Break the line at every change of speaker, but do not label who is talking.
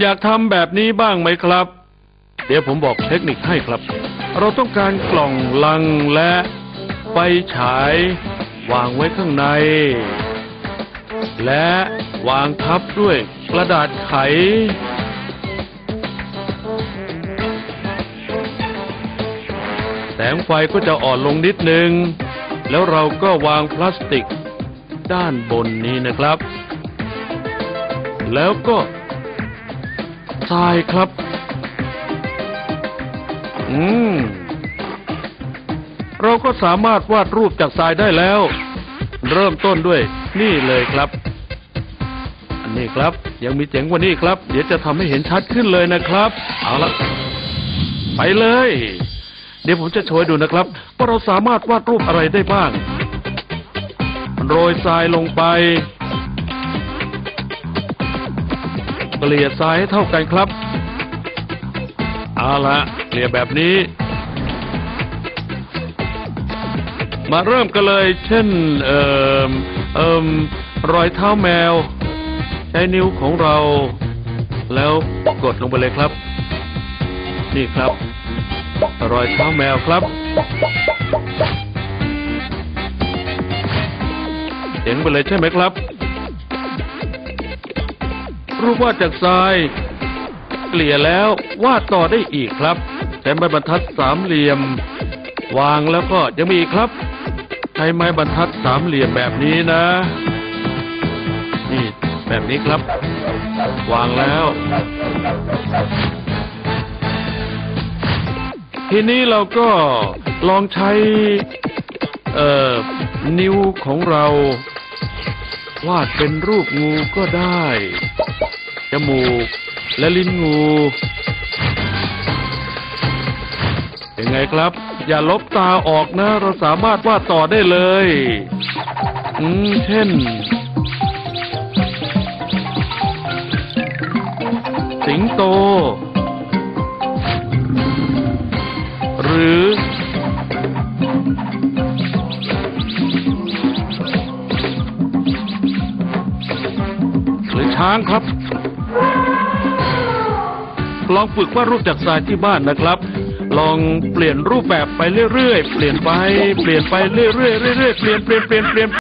อยากทำแบบนี้บ้างไหมครับ เดี๋ยวผมบอกเทคนิคให้ครับ เราต้องการกล่องลังและไฟฉาย วางไว้ข้างใน และวางทับด้วยกระดาษไข แสงไฟก็จะอ่อนลงนิดนึง แล้วเราก็วางพลาสติกด้านบนนี้นะครับ แล้วก็ ทรายครับ อืม เราก็สามารถวาดรูปจากทรายได้แล้ว เริ่มต้นด้วย นี่เลยครับ อันนี้ครับ ยังมีเจ๋งกว่านี้ครับ เดี๋ยวจะทำให้เห็นชัดขึ้นเลยนะครับ เอาละไปเลย เดี๋ยวผมจะโชว์ดูนะครับว่าเราสามารถวาดรูปอะไรได้บ้าง โรยทรายลงไป เกลี่ยทรายให้เท่ากันครับ เอาละเกลี่ยแบบนี้ มาเริ่มกันเลย เช่น เอ่อเอ่มรอยเท้าแมว ใช้นิ้วของเรา แล้วกดลงไปเลยครับ นี่ครับ รอยเท้าแมวครับเห็นไปเลยใช่ไหมครับ รูปวาดจากทราย เกลี่ยแล้ววาดต่อได้อีกครับ ใช้ไม้บรรทัดสามเหลี่ยม วางแล้วก็ยังมีอีกครับ ใช้ไม้บรรทัดสามเหลี่ยมแบบนี้นะ นี่แบบนี้ครับ วางแล้ว ทีนี้เราก็ลองใช้ เอ่อ นิ้วของเรา วาดเป็นรูปงูก็ได้ จมูกและลิ้นงูเป็นไงครับ อย่าลบตาออกนะ เราสามารถวาดต่อได้เลย อืม เช่น สิงโต ช้างครับ ลองฝึกวาดรูปจากทรายที่บ้านนะครับ ลองเปลี่ยนรูปแบบไปเรื่อยๆ เปลี่ยนไป เปลี่ยนไปเรื่อยๆเรื่อยๆเปลี่ยนเปลี่ยนเปลี่ยนเปลี่ยน